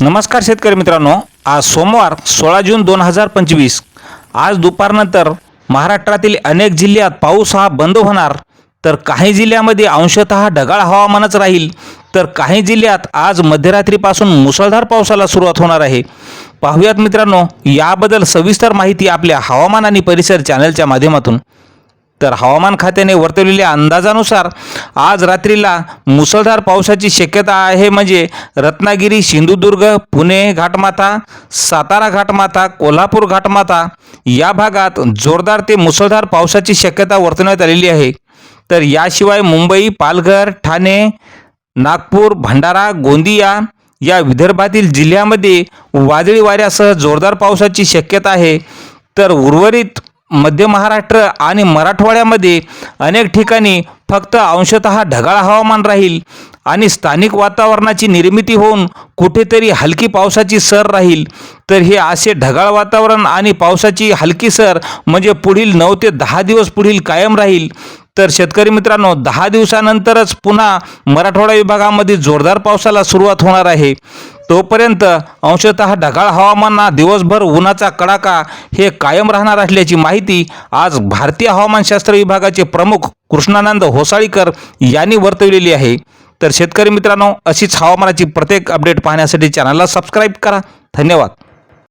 नमस्कार शेतकरी मित्रांनो. आज सोमवार सोळा जून दोन हजार पंचवीस. आज दुपारनंतर महाराष्ट्रातील अनेक जिल्ह्यात पाऊस हा बंद होणार. तर काही जिल्ह्यामध्ये अंशतः ढगाळ हवामानच राहील. तर काही जिल्ह्यात आज मध्यरात्रीपासून मुसळधार पावसाला सुरुवात होणार आहे. पाहुयात मित्रांनो याबद्दल सविस्तर माहिती आपल्या हवामान आणि परिसर चॅनलच्या माध्यमातून. तर हवामान खात्याने वर्तवलेल्या अंदाजानुसार आज रात्रीला मुसळधार पावसाची शक्यता आहे म्हणजे रत्नागिरी सिंधुदुर्ग पुणे घाटमाथा सातारा घाटमाथा कोल्हापूर घाटमाथा या भागात जोरदार ते मुसळधार पावसाची शक्यता वर्तवण्यात आलेली आहे. तर याशिवाय मुंबई पालघर ठाणे नागपूर भंडारा गोंदिया या विदर्भातील जिल्ह्यामध्ये वादळी वाऱ्यासह जोरदार पावसाची शक्यता आहे. तर उर्वरित मध्य महाराष्ट्र आणि मराठवाड्यामध्ये अनेक ठिकाणी फक्त अंशतः ढगाळ हवामान राहील आणि स्थानिक वातावरणाची निर्मिती होऊन कुठेतरी हलकी पावसाची सर राहील. तर हे असे ढगाळ वातावरण आणि पावसाची हलकी सर म्हणजे पुढील नऊ ते दहा दिवस पुढील कायम राहील. तर शेतकरी मित्रांनो दहा दिवसानंतरच पुन्हा मराठवाडा विभागामध्ये जोरदार पावसाला सुरुवात होणार आहे. तोपर्यंत अंशतः ढगाळ हवामाना दिवसभर उन्हाचा कडाका हे कायम राहणार असल्याची माहिती आज भारतीय हवामानशास्त्र विभागाचे प्रमुख कृष्णानंद होसाळीकर यांनी वर्तवलेली आहे. तर शेतकरी मित्रांनो अशीच हवामानाची प्रत्येक अपडेट पाहण्यासाठी चॅनलला सबस्क्राईब करा. धन्यवाद.